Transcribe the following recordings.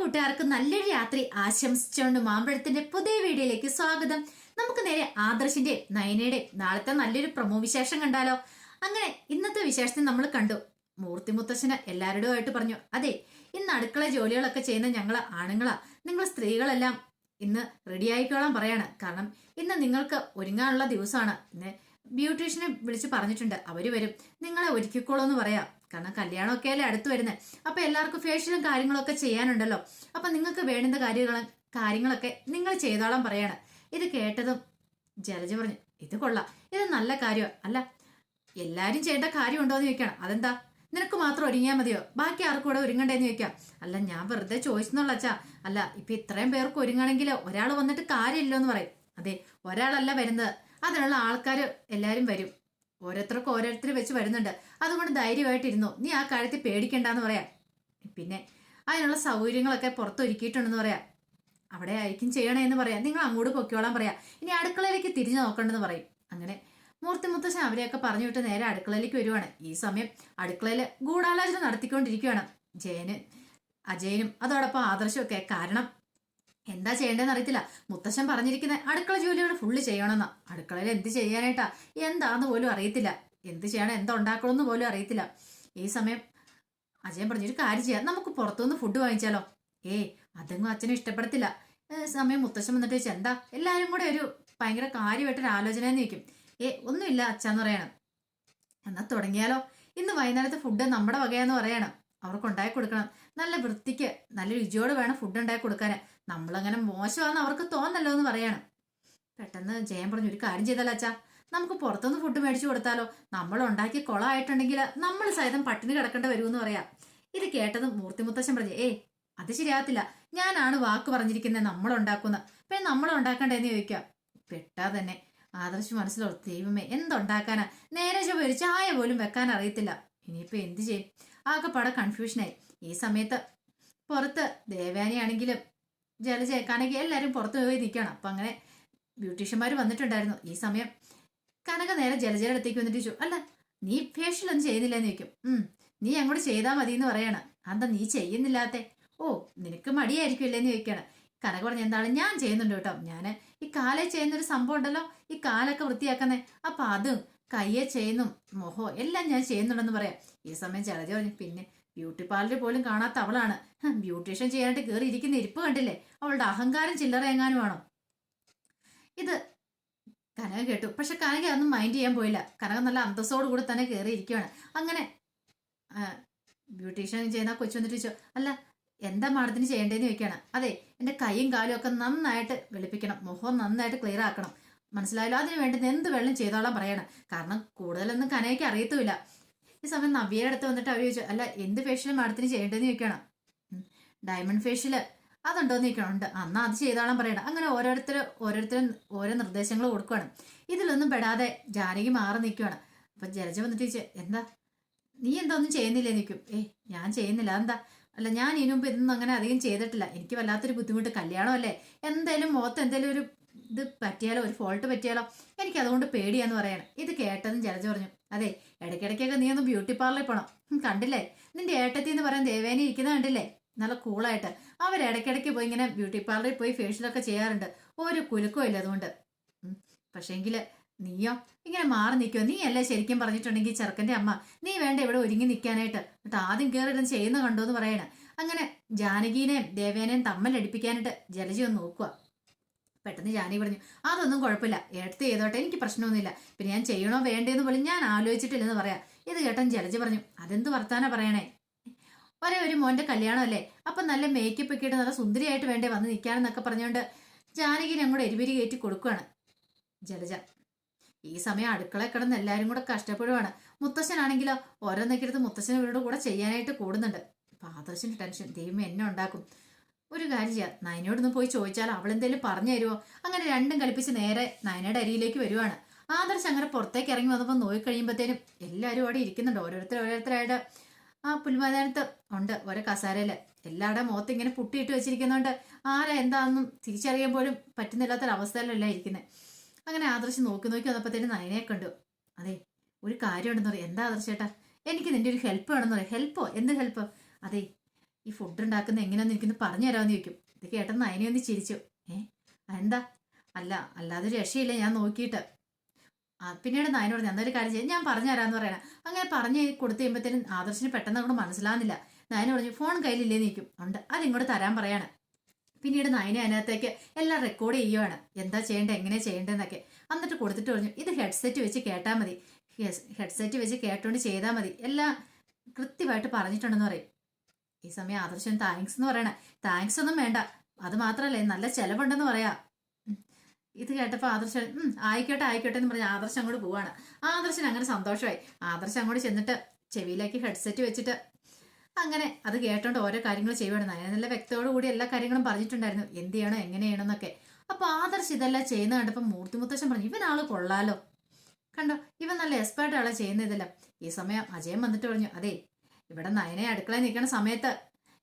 കൂട്ടുകാർക്ക് നല്ലൊരു രാത്രി ആശംസിച്ചുകൊണ്ട് മാമ്പഴത്തിന്റെ പുതിയ വീഡിയോയിലേക്ക് സ്വാഗതം. നമുക്ക് നേരെ ആദർശിന്റെ നയനയുടെ നാളത്തെ നല്ലൊരു പ്രമോ വിശേഷം കണ്ടാലോ? അങ്ങനെ ഇന്നത്തെ വിശേഷത്തിന് നമ്മൾ കണ്ടു. മൂർത്തി മുത്തശ്ശന് എല്ലാവരുടെയുമായിട്ട് പറഞ്ഞു അതെ ഇന്ന് അടുക്കള ജോലികളൊക്കെ ചെയ്യുന്ന ഞങ്ങളെ ആണുങ്ങളാ. നിങ്ങൾ സ്ത്രീകളെല്ലാം ഇന്ന് റെഡി ആയിക്കോളാൻ പറയാണ്. കാരണം ഇന്ന് നിങ്ങൾക്ക് ഒരുങ്ങാനുള്ള ദിവസമാണ്. ഇന്ന് ബ്യൂട്ടീഷ്യനെ വിളിച്ച് പറഞ്ഞിട്ടുണ്ട്. അവർ വരും. നിങ്ങളെ ഒരുക്കിക്കോളൂ എന്ന് പറയാം. കാരണം കല്യാണമൊക്കെ അല്ലേ അടുത്ത് വരുന്നത് അപ്പൊ എല്ലാവർക്കും ഫേഷ്യലും കാര്യങ്ങളൊക്കെ ചെയ്യാനുണ്ടല്ലോ. അപ്പൊ നിങ്ങൾക്ക് വേണ്ടുന്ന കാര്യങ്ങൾ കാര്യങ്ങളൊക്കെ നിങ്ങൾ ചെയ്തോളാൻ പറയാണ്. ഇത് കേട്ടതും ജലജ പറഞ്ഞു ഇത് കൊള്ളാം. ഇത് നല്ല കാര്യമാണ് അല്ല എല്ലാരും ചെയ്യേണ്ട കാര്യമുണ്ടോ എന്ന് ചോദിക്കണം. അതെന്താ? നിനക്ക് മാത്രം ഒരുങ്ങിയാൽ മതിയോ? ബാക്കി ആർക്കും കൂടെ ഒരുങ്ങണ്ടേന്ന് ചോദിക്കാം. അല്ല ഞാൻ വെറുതെ ചോദിച്ചെന്നുള്ള അച്ഛാ. അല്ല ഇപ്പൊ ഇത്രയും പേർക്ക് ഒരുങ്ങണമെങ്കിൽ ഒരാൾ വന്നിട്ട് കാര്യമില്ലോ എന്ന് പറയും. അതെ ഒരാളല്ല വരുന്നത്. അതിനുള്ള ആൾക്കാർ എല്ലാവരും വരും. ഓരോരുത്തർക്കും ഓരോരുത്തർ വെച്ച് വരുന്നുണ്ട്. അതുകൊണ്ട് ധൈര്യമായിട്ടിരുന്നു? നീ ആ കാര്യത്തിൽ പേടിക്കണ്ടെന്ന് പറയാം. പിന്നെ അതിനുള്ള സൗകര്യങ്ങളൊക്കെ പുറത്തൊരുക്കിയിട്ടുണ്ടെന്ന് പറയാം. അവിടെ ആയിരിക്കും ചെയ്യണേ എന്ന് പറയാം. നിങ്ങൾ അങ്ങോട്ട് പൊക്കോളാൻ പറയാം. ഇനി അടുക്കളയിലേക്ക് തിരിഞ്ഞു നോക്കണ്ടെന്ന് പറയും. അങ്ങനെ മൂർത്തി മുത്തശ്ശൻ അവരെയൊക്കെ പറഞ്ഞു വിട്ട് നേരെ അടുക്കളയിലേക്ക് വരുവാണ്. ഈ സമയം അടുക്കളയിൽ ഗൂഢാലോചന നടത്തിക്കൊണ്ടിരിക്കുകയാണ്. ജയന് അജയനും അതോടൊപ്പം ആദർശമൊക്കെ കാരണം എന്താ ചെയ്യേണ്ടതെന്ന് അറിയത്തില്ല. മുത്തശ്ശൻ പറഞ്ഞിരിക്കുന്ന അടുക്കള ജോലികൾ ഫുള്ള് ചെയ്യണമെന്നാ. അടുക്കളയിൽ എന്ത് ചെയ്യാനായിട്ടാ? എന്താന്ന് പോലും അറിയത്തില്ല. എന്ത് ചെയ്യണം എന്താ ഉണ്ടാക്കണമെന്ന് പോലും അറിയത്തില്ല. ഈ സമയം അജയൻ പറഞ്ഞൊരു കാര്യം ചെയ്യാം. നമുക്ക് പുറത്തുനിന്ന് ഫുഡ് വാങ്ങിച്ചാലോ? ഏയ് അതെങ്ങും അച്ഛനും ഇഷ്ടപ്പെടത്തില്ല. സമയം മുത്തശ്ശൻ വന്നിട്ട് ചോദിച്ചാൽ എന്താ? എല്ലാവരും കൂടെ ഒരു ഭയങ്കര കാര്യമായിട്ടൊരു ആലോചന എന്ന് ചോദിക്കും. ഏ ഒന്നുമില്ല അച്ഛന്ന് പറയണം. എന്നാ തുടങ്ങിയാലോ? ഇന്ന് വൈകുന്നേരത്തെ ഫുഡ് നമ്മുടെ വകയാന്ന് പറയണം. അവർക്ക് ഉണ്ടാക്കി കൊടുക്കണം. നല്ല വൃത്തിക്ക് നല്ല രുചിയോട് വേണം ഫുഡ് ഉണ്ടാക്കി കൊടുക്കാൻ നമ്മളങ്ങനെ മോശമാണെന്ന് അവർക്ക് തോന്നല്ലോ എന്ന് പറയണം. പെട്ടെന്ന് ജയൻ പറഞ്ഞു ഒരു കാര്യം ചെയ്താലോ അച്ഛാ നമുക്ക് പുറത്തുനിന്ന് ഫുഡ് മേടിച്ചു കൊടുത്താലോ? നമ്മൾ ഉണ്ടാക്കിയ കുളമായിട്ടുണ്ടെങ്കിൽ നമ്മൾ സഹിതം പട്ടിണി കിടക്കേണ്ടി വരുമെന്ന് പറയാം. ഇത് കേട്ടത് മൂർത്തി മുത്തശ്ശൻ പറഞ്ഞു ഏ അത് ശരിയാകത്തില്ല. ഞാനാണ് വാക്ക് പറഞ്ഞിരിക്കുന്നത് നമ്മൾ ഉണ്ടാക്കുന്ന പിന്നെ നമ്മൾ ഉണ്ടാക്കണ്ടേന്ന് ചോദിക്കാം പെട്ടാ തന്നെ. ആദർശ് മനസ്സിലോ ദൈവമേ എന്തുണ്ടാക്കാനാ? നേരെ ഒരു ചായ പോലും വെക്കാൻ അറിയത്തില്ല. ഇനിയിപ്പോ എന്ത് ചെയ്യും? ആകെപ്പാടെ കൺഫ്യൂഷനായി ഈ സമയത്ത് പുറത്ത് ദേവാനിയാണെങ്കിലും ജലജയക്കാണെങ്കിൽ എല്ലാവരും പുറത്ത് പോയി നിൽക്കണം അപ്പം അങ്ങനെ ബ്യൂട്ടീഷ്യന്മാർ വന്നിട്ടുണ്ടായിരുന്നു. ഈ സമയം കനക നേരെ ജലജയുടെ അടുത്തേക്ക് വന്നിട്ട് ചോദിച്ചു അല്ല നീ ഫേഷ്യൽ ഒന്നും ചെയ്യുന്നില്ലെന്ന് ചോദിക്കും. നീ അങ്ങോട്ട് ചെയ്താൽ മതി എന്ന് പറയണം. അന്താ നീ ചെയ്യുന്നില്ലാത്തെ? ഓ നിനക്ക് മടിയായിരിക്കും എന്ന് ചോദിക്കണം. കനക പറഞ്ഞ എന്താണ്? ഞാൻ ചെയ്യുന്നുണ്ട് കേട്ടോ. ഞാൻ ഈ കാലേ ചെയ്യുന്ന ഒരു സംഭവം ഉണ്ടല്ലോ. ഈ കാലൊക്കെ വൃത്തിയാക്കുന്നേ. അപ്പൊ അതും കയ്യെ ചെയ്യുന്നു. മുഖോ എല്ലാം ഞാൻ ചെയ്യുന്നുണ്ടെന്ന് പറയാം. ഈ സമയം ജലജ പറഞ്ഞു പിന്നെ ബ്യൂട്ടി പാർലർ പോലും കാണാത്ത അവളാണ്. ബ്യൂട്ടീഷ്യൻ ചെയ്യാനായിട്ട് കയറി ഇരിക്കുന്ന ഇരിപ്പ് കണ്ടില്ലേ? അവളുടെ അഹങ്കാരം ചില്ലറ വേണം ഇത് കനക കേട്ടു. പക്ഷെ കനക അതൊന്നും മൈൻഡ് ചെയ്യാൻ പോയില്ല. കനക നല്ല അന്തസ്സോട് കൂടി തന്നെ കയറി ഇരിക്കുകയാണ് അങ്ങനെ ബ്യൂട്ടീഷ്യൻ ചെയ്യുന്ന കൊച്ചു വന്നിട്ട് ചോദിച്ചു അല്ല എന്താ മാഡത്തിന് ചെയ്യേണ്ടതെന്ന് ചോദിക്കുകയാണ്. അതെ എന്റെ കൈയും കാലും ഒക്കെ നന്നായിട്ട് വെളുപ്പിക്കണം. മുഖം നന്നായിട്ട് ക്ലിയർ ആക്കണം. മനസ്സിലായല്ലോ? അതിന് വേണ്ടി എന്ത് വെള്ളം ചെയ്തോളാം പറയണം. കാരണം കൂടുതലൊന്നും കനയ്ക്ക് അറിയത്തുമില്ല. ഈ സമയം നവ്യയുടെ അടുത്ത് വന്നിട്ട് അവർ ചോദിച്ചു അല്ല എന്ത് ഫേഷ്യൽ മാഡത്തിന് ചെയ്യേണ്ടതെന്ന് ചോദിക്കണം ഡയമണ്ട് ഫേഷ്യൽ അതുണ്ടോന്ന് ചോദിക്കണം ഉണ്ട്. അന്നാ അത് ചെയ്താളാൻ പറയണം അങ്ങനെ ഓരോരുത്തർ ഓരോരുത്തരും ഓരോ നിർദ്ദേശങ്ങൾ കൊടുക്കുകയാണ് ഇതിലൊന്നും പെടാതെ ജാനകി മാറി നിൽക്കുകയാണ് അപ്പൊ ജലജ വന്നിട്ട് ചോദിച്ചു എന്താ? നീ എന്താ ഒന്നും ചെയ്യുന്നില്ലേ? നിൽക്കും ഏ ഞാൻ ചെയ്യുന്നില്ല. എന്താ അല്ല ഞാൻ ഇതിനു മുമ്പ് ഇതൊന്നും അങ്ങനെ അധികം ചെയ്തിട്ടില്ല. എനിക്ക് വല്ലാത്തൊരു ബുദ്ധിമുട്ട്. കല്യാണം അല്ലേ എന്തായാലും മുഖത്ത് എന്തെങ്കിലും ഒരു ഇത് പറ്റിയാലോ? ഒരു ഫോൾട്ട് പറ്റിയാലോ? എനിക്ക് അതുകൊണ്ട് പേടിയാന്ന് പറയണം. ഇത് കേട്ടതും ജലജ പറഞ്ഞു അതെ ഇടയ്ക്കിടയ്ക്കൊക്കെ നീ ഒന്ന് ബ്യൂട്ടി പാർലറിൽ പോണം. കണ്ടില്ലേ? നിന്റെ ഏട്ടത്തി എന്ന് പറയാൻ ദേവേനി ഇരിക്കുന്ന കണ്ടില്ലേ? നല്ല കൂളായിട്ട് അവർ ഇടയ്ക്കിടയ്ക്ക് പോയി ഇങ്ങനെ ബ്യൂട്ടി പാർലറിൽ പോയി ഫേഷ്യലൊക്കെ ചെയ്യാറുണ്ട്. ഒരു കുലുക്കവും ഇല്ല അതുകൊണ്ട്. പക്ഷേങ്കിൽ നീയോ? ഇങ്ങനെ മാറി നിൽക്കുമോ നീ അല്ലേ ശരിക്കും പറഞ്ഞിട്ടുണ്ടെങ്കിൽ ചെറുക്കന്റെ അമ്മ നീ വേണ്ട ഇവിടെ ഒരുങ്ങി നിൽക്കാനായിട്ട്. എന്നിട്ട് ആദ്യം കയറി ഇടുന്ന ചെയ്യുന്ന കണ്ടോ എന്ന് പറയണ. അങ്ങനെ ജാനകീനെയും ദേവേനെയും തമ്മിലടിപ്പിക്കാനായിട്ട് ജലജി ഒന്ന് നോക്കുക പെട്ടെന്ന് ജാനി പറഞ്ഞു അതൊന്നും കുഴപ്പമില്ല. എടുത്ത് ചെയ്തോട്ടെ എനിക്ക് പ്രശ്നമൊന്നുമില്ല. പിന്നെ ഞാൻ ചെയ്യണോ വേണ്ടേന്ന് പോലും ഞാൻ ആലോചിച്ചിട്ടില്ലെന്ന് പറയാം. ഇത് കേട്ടൻ ജലജ് പറഞ്ഞു അതെന്ത് വർത്താന പറയണേ? ഒരേ ഒരു മോന്റെ കല്യാണമല്ലേ. അപ്പൊ നല്ല മേക്കപ്പ് ഒക്കെ ഇട്ട് നല്ല സുന്ദരിയായിട്ട് വേണ്ടേ വന്ന് നിൽക്കാനെന്നൊക്കെ പറഞ്ഞുകൊണ്ട് ജാനകിനെ അങ്ങോട്ട് എരിപിരി കയറ്റി കൊടുക്കുകയാണ് ജലജ. ഈ സമയം അടുക്കള കിടന്ന് എല്ലാവരും കൂടെ കഷ്ടപ്പെടുവാണ്. മുത്തശ്ശനാണെങ്കിലോ ഓരോന്നൊക്കെ എടുത്ത് മുത്തശ്ശൻ ഇവരുടെ കൂടെ ചെയ്യാനായിട്ട് കൂടുന്നുണ്ട്. അപ്പൊ ടെൻഷൻ ദൈവം എന്നെ ഉണ്ടാക്കും. ഒരു കാര്യം ചെയ്യാം. നയനോടൊന്ന് പോയി ചോദിച്ചാൽ അവൾ എന്തെങ്കിലും പറഞ്ഞു തരുമോ അങ്ങനെ രണ്ടും കളിപ്പിച്ച് നേരെ നയനയുടെ അരിയിലേക്ക് വരുവാണ്. ആദർശ് അങ്ങനെ പുറത്തേക്ക് ഇറങ്ങി വന്നപ്പോൾ നോക്കി കഴിയുമ്പോഴത്തേനും എല്ലാവരും അവിടെ ഇരിക്കുന്നുണ്ട്. ഓരോരുത്തർ ഓരോരുത്തരായിട്ട് ആ പുൽമൈതാനത്ത് ഉണ്ട് ഓരോ കസാരയിൽ. എല്ലാവരുടെ മുഖത്ത് ഇങ്ങനെ പുട്ടിയിട്ട് വെച്ചിരിക്കുന്നതുകൊണ്ട് ആരാ എന്താണെന്നും തിരിച്ചറിയാൻ പോലും പറ്റുന്നില്ലാത്തൊരവസ്ഥയിലല്ല ഇരിക്കുന്നത് അങ്ങനെ ആദർശ് നോക്കി നോക്കി വന്നപ്പോഴത്തേനും നയനയെ കണ്ടു. അതെ ഒരു കാര്യം ഉണ്ടെന്ന് പറയും. എന്താ ആദർശേട്ടാ എനിക്ക് നിന്റെ ഒരു ഹെൽപ്പ് വേണമെന്ന് പറയും. ഹെൽപ്പോ? എന്ത് ഹെൽപ്പ്? അതെ ഈ ഫുഡ് ഉണ്ടാക്കുന്ന എങ്ങനെയാന്ന് എനിക്കൊന്ന് പറഞ്ഞു തരാമെന്ന് ചോദിക്കും. ഇത് കേട്ട നയനെ ഒന്ന് ചിരിച്ചു. ഏ എന്താ അല്ല അല്ലാതെ രക്ഷയില്ല ഞാൻ നോക്കിയിട്ട്. പിന്നീട് നയന പറഞ്ഞു എന്നൊരു കാര്യം ചെയ്യാം ഞാൻ പറഞ്ഞു തരാമെന്ന് പറയണം. അങ്ങനെ പറഞ്ഞ് കൊടുത്തു കഴിയുമ്പോഴത്തേനും ആദർശിന് പെട്ടെന്ന് അങ്ങോട്ട് മനസ്സിലാവുന്നില്ല. നയന പറഞ്ഞു ഫോൺ കയ്യിലില്ലേ? നിൽക്കും ഉണ്ട് അതിങ്ങോട്ട് തരാൻ പറയാണ്. പിന്നീട് നയന അതിനകത്തേക്ക് എല്ലാം റെക്കോർഡ് ചെയ്യുവാണ്. എന്താ ചെയ്യേണ്ടത്? എങ്ങനെ ചെയ്യേണ്ടതെന്നൊക്കെ. എന്നിട്ട് കൊടുത്തിട്ട് പറഞ്ഞു ഇത് ഹെഡ്സെറ്റ് വെച്ച് കേട്ടാൽ മതി. ഹെഡ്സെറ്റ് വെച്ച് കേട്ടോണ്ട് ചെയ്താൽ മതി. എല്ലാം കൃത്യമായിട്ട് പറഞ്ഞിട്ടുണ്ടെന്ന് പറയും. ഈ സമയം ആദർശൻ താങ്ക്സ് എന്ന് പറയണേ. താങ്ക്സ് ഒന്നും വേണ്ട. അത് മാത്രല്ലേ നല്ല ചെലവുണ്ടെന്ന് പറയാ. ഇത് കേട്ടപ്പോൾ ആദർശൻ ആയിക്കോട്ടെ ആയിക്കോട്ടെ എന്ന് പറഞ്ഞ് ആദർശം അങ്ങോട്ട് പോവാണ്. ആദർശൻ അങ്ങനെ സന്തോഷമായി ആദർശം അങ്ങോട്ട് ചെന്നിട്ട് ചെവിയിലേക്ക് ഹെഡ്സെറ്റ് വെച്ചിട്ട് അങ്ങനെ അത് കേട്ടോണ്ട് ഓരോ കാര്യങ്ങൾ ചെയ്യുവാണ്. നല്ല വ്യക്തതയോടു കൂടി എല്ലാ കാര്യങ്ങളും പറഞ്ഞിട്ടുണ്ടായിരുന്നു. എന്ത് ചെയ്യണം എങ്ങനെ എന്നൊക്കെ. അപ്പൊ ആദർശ് ഇതെല്ലാം ചെയ്യുന്ന കണ്ടപ്പോൾ മൂർത്തി മുത്തശ്ശൻ പറഞ്ഞു ഇവനാൾ കൊള്ളാലോ. കണ്ടോ? ഇവൻ നല്ല എക്സ്പേർട്ട് ആളെ ചെയ്യുന്ന ഇതെല്ലാം. ഈ സമയം അജയൻ വന്നിട്ട് പറഞ്ഞു അതെ ഇവിടെ നയനെ അടുക്കള നിൽക്കുന്ന സമയത്ത്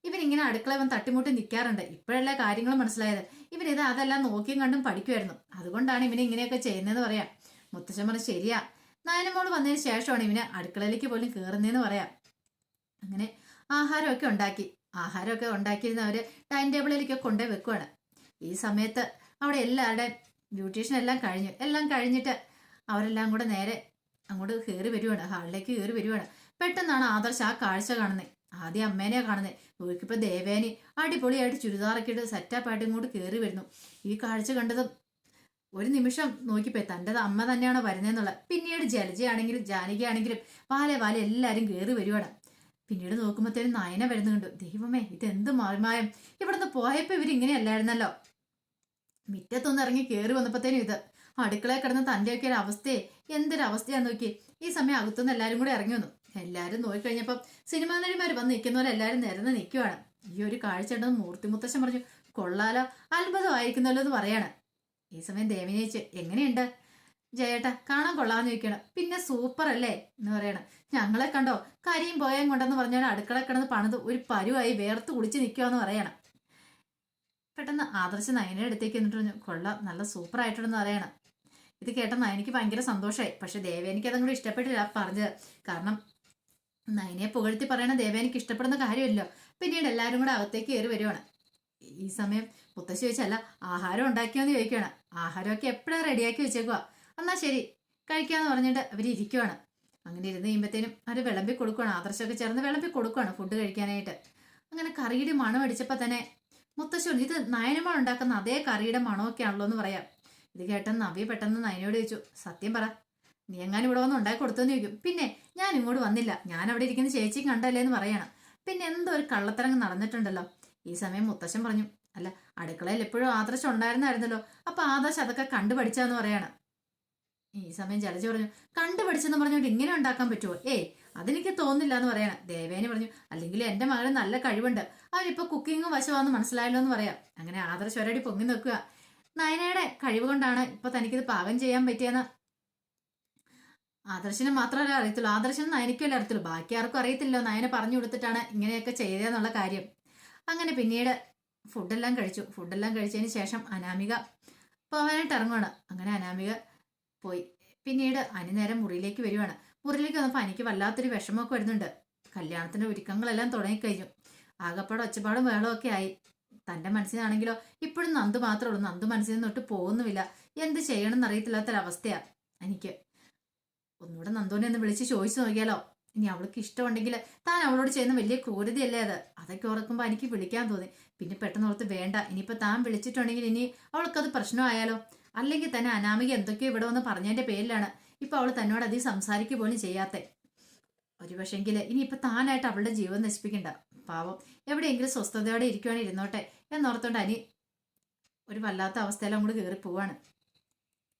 ഇവരിങ്ങനെ അടുക്കള ഇവൻ തട്ടിമുട്ടി നിൽക്കാറുണ്ട്. ഇപ്പോഴല്ലേ കാര്യങ്ങൾ മനസ്സിലായത്? ഇവരിത് അതെല്ലാം നോക്കിയും കണ്ടും പഠിക്കുമായിരുന്നു അതുകൊണ്ടാണ് ഇവനെ ഇങ്ങനെയൊക്കെ ചെയ്യുന്നതെന്ന് പറയാം. മുത്തശ്ശൻ പറഞ്ഞു ശരിയാ. നയനമോൾ വന്നതിന് ശേഷമാണ് ഇവനെ അടുക്കളയിലേക്ക് പോലും കയറുന്നതെന്ന് പറയാം. അങ്ങനെ ആഹാരമൊക്കെ ഉണ്ടാക്കി. ആഹാരമൊക്കെ ഉണ്ടാക്കിയിരുന്ന അവർ ഡൈനിങ് ടേബിളിലേക്കൊക്കെ കൊണ്ടേ വെക്കുവാണ്. ഈ സമയത്ത് അവിടെ എല്ലാവരുടെയും ബ്യൂട്ടീഷ്യൻ എല്ലാം കഴിഞ്ഞു. എല്ലാം കഴിഞ്ഞിട്ട് അവരെല്ലാം കൂടെ നേരെ അങ്ങോട്ട് കയറി വരുവാണ്. ഹാളിലേക്ക് കയറി വരുവാണ്. പെട്ടെന്നാണ് ആദർശ് ആ കാഴ്ച കാണുന്നത് ആദ്യം അമ്മേനെയാ കാണുന്നത് ഇവർക്കിപ്പോ ദേവേനി അടിപൊളിയായിട്ട് ചുരിദാറൊക്കെ ഇട്ട് സെറ്റപ്പായിട്ട് ഇങ്ങോട്ട് കയറി വരുന്നു. ഈ കാഴ്ച കണ്ടതും ഒരു നിമിഷം നോക്കിപ്പോയി. തന്റെ അമ്മ തന്നെയാണ് വരുന്നതെന്നുള്ള പിന്നീട് ജലജയാണെങ്കിലും ജാനകിയാണെങ്കിലും വാലെ വാലെ എല്ലാവരും കയറി വരുവാണ് പിന്നീട് നോക്കുമ്പോഴത്തേനും നയന വരുന്നുണ്ട് ദൈവമേ ഇതെന്ത് മാറിമായം ഇവിടുന്ന് പോയപ്പോ ഇവരിങ്ങനെയല്ലായിരുന്നല്ലോ മുറ്റത്തൊന്ന് ഇറങ്ങി കയറി വന്നപ്പോഴത്തേനും ഇത്. അടുക്കളയിൽ കിടന്ന തന്റെയൊക്കെ ഒരു അവസ്ഥയെ. എന്തൊരു അവസ്ഥയാന്ന് നോക്കി ഈ സമയം അകത്തുനിന്ന് എല്ലാവരും കൂടെ ഇറങ്ങി വന്നു. എല്ലാവരും നോക്കിക്കഴിഞ്ഞപ്പം സിനിമാ നടിമാർ വന്ന് നിൽക്കുന്നവരെ പോലെ എല്ലാവരും നിരന്ന് നിൽക്കുവാണ്. ഈ ഒരു കാഴ്ച ഉണ്ടെന്ന് മൂർത്തി മുത്തശ്ശൻ പറഞ്ഞു കൊള്ളാലോ അത്ഭുതമായിരിക്കുന്നല്ലോ എന്ന് പറയാണ്. ഈ സമയം ദേവിനേച്ച് എങ്ങനെയുണ്ട്? ജയേട്ട കാണാൻ കൊള്ളാന്ന് ചോദിക്കണം പിന്നെ സൂപ്പർ അല്ലേ? എന്ന് പറയണം. ഞങ്ങളെ കണ്ടോ കരിയും പോയാൻ കൊണ്ടെന്ന് പറഞ്ഞാൽ അടുക്കള കിടന്ന് പണിത് ഒരു പരുവായി വേർത്ത് കുടിച്ച് നിൽക്കുവാന്ന് പറയണം. പെട്ടെന്ന് ആദർശ നയനെ അടുത്തേക്ക് എന്നിട്ട് പറഞ്ഞു കൊള്ളാം നല്ല സൂപ്പർ ആയിട്ടുണ്ടെന്ന് പറയണം. ഇത് കേട്ട നയനിക്ക് ഭയങ്കര സന്തോഷമായി. പക്ഷെ ദേവേനിക്ക് അതും കൂടി ഇഷ്ടപ്പെട്ടില്ല പറഞ്ഞത്. കാരണം നയനെ പുകഴ്ത്തി പറയണ ദേവേനിക്ക് ഇഷ്ടപ്പെടുന്ന കാര്യമല്ലോ. പിന്നീട് എല്ലാവരും കൂടെ അകത്തേക്ക് കയറി വരുവാണ്. ഈ സമയം മുത്തശ്ശി ചോദിച്ചല്ല ആഹാരം ഉണ്ടാക്കിയോന്ന് ചോദിക്കുകയാണ്. ആഹാരമൊക്കെ എപ്പോഴാണ് റെഡിയാക്കി വെച്ചേക്കുക എന്നാ ശരി കഴിക്കാന്ന് പറഞ്ഞിട്ട് അവർ ഇരിക്കുവാണ്. അങ്ങനെ ഇരുന്ന് കഴിയുമ്പോഴത്തേനും അവർ വിളമ്പി കൊടുക്കുകയാണ് ആദർശമൊക്കെ ചേർന്ന് വിളമ്പി കൊടുക്കുകയാണ് ഫുഡ് കഴിക്കാനായിട്ട്. അങ്ങനെ കറിയുടെ മണം അടിച്ചപ്പോൾ തന്നെ മുത്തശ്ശി ഇത് നയനമോൾ ഉണ്ടാക്കുന്ന അതേ കറിയുടെ മണമൊക്കെ ആണല്ലോ എന്ന് പറയാം. ഇത് കേട്ടെന്ന് നവി പെട്ടെന്ന് നയനോട് ചോദിച്ചു സത്യം പറ നീ എങ്ങാനും ഇവിടെ വന്ന് ഉണ്ടാക്കി കൊടുത്തെന്ന് ചോദിക്കും. പിന്നെ ഞാൻ ഇങ്ങോട്ട് വന്നില്ല. ഞാൻ അവിടെ ഇരിക്കുന്ന ചേച്ചി കണ്ടല്ലേ എന്ന് പറയണം. പിന്നെ എന്തോ ഒരു കള്ളത്തരങ്ങ് നടന്നിട്ടുണ്ടല്ലോ. ഈ സമയം മുത്തശ്ശൻ പറഞ്ഞു അല്ല അടുക്കളയിൽ എപ്പോഴും ആദർശം ഉണ്ടായിരുന്നായിരുന്നല്ലോ. അപ്പൊ ആദർശം അതൊക്കെ കണ്ടുപഠിച്ചാന്ന് പറയണം. ഈ സമയം ജലജ പറഞ്ഞു കണ്ടുപഠിച്ചെന്ന് പറഞ്ഞുകൊണ്ട് ഇങ്ങനെ ഉണ്ടാക്കാൻ പറ്റുമോ ഏയ് അതെനിക്ക് തോന്നില്ല എന്ന് പറയണം. ദേവേനി പറഞ്ഞു അല്ലെങ്കിൽ എന്റെ മകന് നല്ല കഴിവുണ്ട്. അവനിപ്പോ കുക്കിങ്ങും വശമാണെന്ന് മനസ്സിലായല്ലോ എന്ന് പറയാം. അങ്ങനെ ആദർശം ഒരടി പൊങ്ങി നിൽക്കുക. നയനയുടെ കഴിവ് കൊണ്ടാണ് ഇപ്പൊ തനിക്കിത് പാകം ചെയ്യാൻ പറ്റിയെന്ന് ആദർശന് മാത്രമല്ല അറിയത്തുള്ളൂ. ആദർശനും നയനയ്ക്കല്ലേ അറിയത്തുള്ളൂ ബാക്കി ആർക്കും അറിയത്തില്ലോ നയന പറഞ്ഞു കൊടുത്തിട്ടാണ് ഇങ്ങനെയൊക്കെ ചെയ്തതെന്നുള്ള കാര്യം. അങ്ങനെ പിന്നീട് ഫുഡെല്ലാം കഴിച്ചു. ഫുഡെല്ലാം കഴിച്ചതിന് ശേഷം അനാമിക പോകാനായിട്ട് ഇറങ്ങുവാണ്. അങ്ങനെ അനാമിക പോയി. പിന്നീട് അനി നേരം മുറിയിലേക്ക് വരുവാണ്. മുറിയിലേക്ക് വന്നപ്പോൾ അനിക്ക് വല്ലാത്തൊരു വിഷമമൊക്കെ വരുന്നുണ്ട്. കല്യാണത്തിന്റെ ഒരുക്കങ്ങളെല്ലാം തുടങ്ങിക്കഴിഞ്ഞു. ആകപ്പാട് ഒച്ചപ്പാടും വേളമൊക്കെ ആയി. തന്റെ മനസ്സിനാണെങ്കിലോ ഇപ്പോഴും നന്ദു മാത്രമേ ഉള്ളൂ. നന്ദു മനസ്സിൽ നിന്നൊട്ട് പോകുന്നുമില്ല. എന്ത് ചെയ്യണം അറിയത്തില്ലാത്തൊരവസ്ഥയാണ് എനിക്ക് ഒന്നുകൂടെ നന്ദോനെ ഒന്ന് വിളിച്ച് ചോദിച്ചു നോക്കിയാലോ. ഇനി അവൾക്ക് ഇഷ്ടമുണ്ടെങ്കിൽ താൻ അവളോട് ചെയ്യുന്ന വലിയ ക്രൂരതയല്ലേ അത്? അതൊക്കെ ഓർക്കുമ്പോൾ എനിക്ക് വിളിക്കാൻ തോന്നി. പിന്നെ പെട്ടെന്ന് ഓർത്ത് വേണ്ട ഇനിയിപ്പോൾ താൻ വിളിച്ചിട്ടുണ്ടെങ്കിൽ ഇനി അവൾക്കത് പ്രശ്നമായാലോ? അല്ലെങ്കിൽ തന്നെ അനാമിക എന്തൊക്കെയോ ഇവിടെ വന്ന് പറഞ്ഞതിന്റെ പേരിലാണ് ഇപ്പൊ അവൾ തന്നോട് അധികം സംസാരിക്കുക പോലും ചെയ്യാത്തേ. ഒരു പക്ഷെങ്കിൽ ഇനിയിപ്പോൾ താനായിട്ട് അവളുടെ ജീവൻ നശിപ്പിക്കണ്ട. പാവം എവിടെയെങ്കിലും സ്വസ്ഥതയോടെ ഇരിക്കുവാണ് ഇരുന്നോട്ടെ എന്നോർത്തോണ്ട് അനി ഒരു വല്ലാത്ത അവസ്ഥയിൽ അങ്ങോട്ട് കയറി പോവാണ്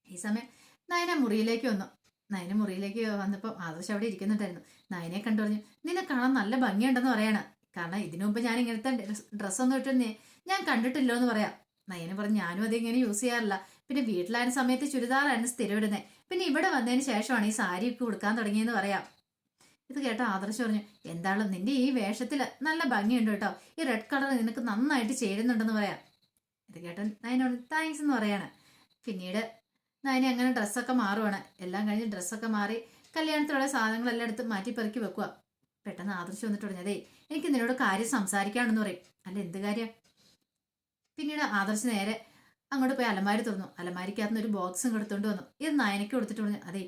ഈ സമയം നയന മുറിയിലേക്ക് വന്നു. നയന മുറിയിലേക്ക് വന്നപ്പോൾ ആദർശ് അവിടെ ഇരിക്കുന്നുണ്ടായിരുന്നു. നയനെ കണ്ടു പറഞ്ഞു നിന്നെ കാണാൻ നല്ല ഭംഗിയുണ്ടെന്ന് പറയണം. കാരണം ഇതിനു മുമ്പ് ഞാൻ ഇങ്ങനത്തെ ഡ്രസ്സൊന്നും ഒന്നും നീ- ഞാൻ കണ്ടിട്ടില്ലോ എന്ന് പറയാം. നയന പറഞ്ഞു ഞാനും അത് ഇങ്ങനെ യൂസ് ചെയ്യാറില്ല. പിന്നെ വീട്ടിലായ സമയത്ത് ചുരിദാറായിരുന്നു സ്ഥിരം ഇടുന്നത് പിന്നെ ഇവിടെ വന്നതിന് ശേഷമാണ് ഈ സാരി ഒക്കെ കൊടുക്കാൻ തുടങ്ങിയെന്ന് പറയാം. ഇത് കേട്ട ആദർശ് പറഞ്ഞു എന്താണ് നിന്റെ ഈ വേഷത്തിൽ നല്ല ഭംഗിയുണ്ട് കേട്ടോ. ഈ റെഡ് കളർ നിനക്ക് നന്നായിട്ട് ചേരുന്നുണ്ടെന്ന് പറയാം. ഇത് കേട്ടോ നയനോട് താങ്ക്സ് എന്ന് പറയാണ്. പിന്നീട് നയന അങ്ങനെ ഡ്രസ്സൊക്കെ മാറുവാണ്? എല്ലാം കഴിഞ്ഞ് ഡ്രസ്സൊക്കെ മാറി കല്യാണത്തിലുള്ള സാധനങ്ങളെല്ലാം എടുത്ത് മാറ്റി പെറുക്കി വെക്കുക പെട്ടെന്ന് ആദർശം വന്നിട്ട് പറഞ്ഞതേ എനിക്ക് നിന്നോട് കാര്യം സംസാരിക്കാണെന്ന് പറയും. അല്ല എന്ത് കാര്യം? പിന്നീട് ആദർശ് നേരെ അങ്ങോട്ട് പോയി അലമാരി തുറന്നു. അലമാരിക്കകത്ത് ഒരു ബോക്സും എടുത്തുകൊണ്ട് വന്നു. ഇത് നയനയ്ക്ക് കൊടുത്തിട്ട് പറഞ്ഞു അതെ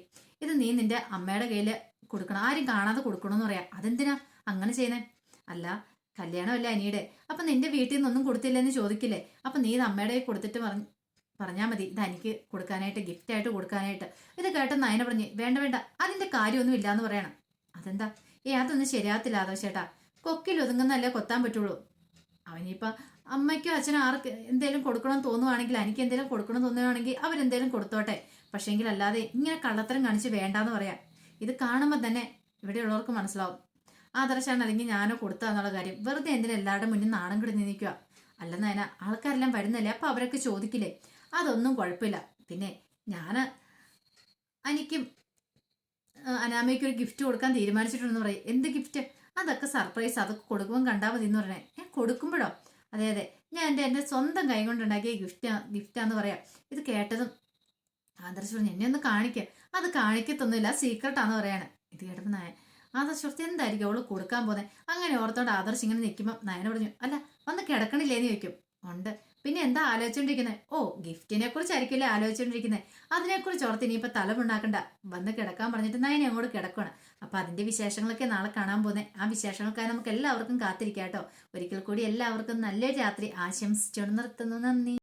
ഇത് നീ നിന്റെ അമ്മയുടെ കയ്യിൽ കൊടുക്കണം. ആരും കാണാതെ കൊടുക്കണമെന്ന് പറയാം. അതെന്തിനാ അങ്ങനെ ചെയ്യുന്നേ? അല്ല കല്യാണമല്ല അനിയുടെ. അപ്പൊ നിന്റെ വീട്ടിൽ നിന്നൊന്നും കൊടുത്തില്ലെന്ന് ചോദിക്കില്ലേ? അപ്പൊ നീ ഇത് അമ്മയുടെ കൊടുത്തിട്ട് പറഞ്ഞു പറഞ്ഞാൽ മതി. ഇത് എനിക്ക് കൊടുക്കാനായിട്ട് ഗിഫ്റ്റ് ആയിട്ട് കൊടുക്കാനായിട്ട്. ഇത് കേട്ടെന്ന് അതിനെ പറഞ്ഞ് വേണ്ട വേണ്ട. അതിന്റെ കാര്യമൊന്നും ഇല്ലാന്ന് പറയണം. അതെന്താ? ഏ അതൊന്നും ശരിയാകത്തില്ല ചേട്ടാ. കൊക്കിൽ ഒതുങ്ങുന്നല്ലേ കൊത്താൻ പറ്റുള്ളൂ. അവനിപ്പോ അമ്മയ്ക്കോ അച്ഛനോ ആർക്ക് എന്തെങ്കിലും കൊടുക്കണമെന്ന് തോന്നുവാണെങ്കിൽ എനിക്ക് എന്തെങ്കിലും കൊടുക്കണം തോന്നുവാണെങ്കിൽ അവരെന്തേലും കൊടുത്തോട്ടെ. പക്ഷേങ്കിൽ അല്ലാതെ ഇങ്ങനെ കള്ളത്തരം കാണിച്ച് വേണ്ടാന്ന് പറയാം. ഇത് കാണുമ്പോൾ തന്നെ ഇവിടെയുള്ളവർക്ക് മനസ്സിലാവും. ആദർശാണ് അല്ലെങ്കിൽ ഞാനോ കൊടുത്താന്നുള്ള കാര്യം. വെറുതെ എന്തിനും എല്ലാവരുടെ മുന്നിൽ നാണം കിടന്ന് നിൽക്കുക ആൾക്കാരെല്ലാം വരുന്നല്ലേ? അപ്പൊ അവരൊക്കെ ചോദിക്കില്ലേ? അതൊന്നും കുഴപ്പമില്ല. പിന്നെ ഞാൻ എനിക്കും അനാമയ്ക്ക് ഒരു ഗിഫ്റ്റ് കൊടുക്കാൻ തീരുമാനിച്ചിട്ടുണ്ടെന്ന് പറയും. എന്ത് ഗിഫ്റ്റ് അതൊക്കെ സർപ്രൈസ് അതൊക്കെ കൊടുക്കുമ്പോൾ കണ്ടാൽ മതി എന്ന് പറയണേ ഞാൻ കൊടുക്കുമ്പോഴോ? അതെ അതെ. ഞാൻ എന്റെ എന്റെ സ്വന്തം കൈ കൊണ്ടുണ്ടാക്കിയ ഗിഫ്റ്റ് ഗിഫ്റ്റാന്ന് പറയാം. ഇത് കേട്ടതും ആദർശ് പറഞ്ഞു എന്നെ ഒന്ന് കാണിക്കുക അത് കാണിക്കത്തൊന്നുമില്ല സീക്രട്ടാന്ന് പറയാണ്. ഇത് കേട്ടപ്പോൾ നയൻ ആദർശ് ഓർത്ത് എന്തായിരിക്കും അവൾ കൊടുക്കാൻ പോകുന്നത് അങ്ങനെ ഓർത്തോണ്ട് ആദർശ് ഇങ്ങനെ നിൽക്കുമ്പോൾ നയന പറഞ്ഞു അല്ല വന്ന് കിടക്കണില്ലേന്ന് ചോദിക്കും. ഉണ്ട്. പിന്നെ എന്താ ആലോചിച്ചോണ്ടിരിക്കുന്നത് ഓ ഗിഫ്റ്റിനെ കുറിച്ചായിരിക്കില്ലേ ആലോചിച്ചോണ്ടിരിക്കുന്നത് അതിനെക്കുറിച്ച് ഓർത്ത് ഇനിയിപ്പോൾ തലമുണ്ടാക്കണ്ട. വന്ന് കിടക്കാൻ പറഞ്ഞിട്ട് നയനെ അങ്ങോട്ട് കിടക്കണം അപ്പൊ അതിന്റെ വിശേഷങ്ങളൊക്കെ നാളെ കാണാൻ പോകുന്നത് ആ വിശേഷങ്ങൾക്കായി നമുക്ക് എല്ലാവർക്കും കാത്തിരിക്കാം കേട്ടോ. ഒരിക്കൽ കൂടി എല്ലാവർക്കും നല്ലൊരു രാത്രി ആശംസിച്ചുകൊണ്ട് നിർത്തുന്നു. നന്ദി.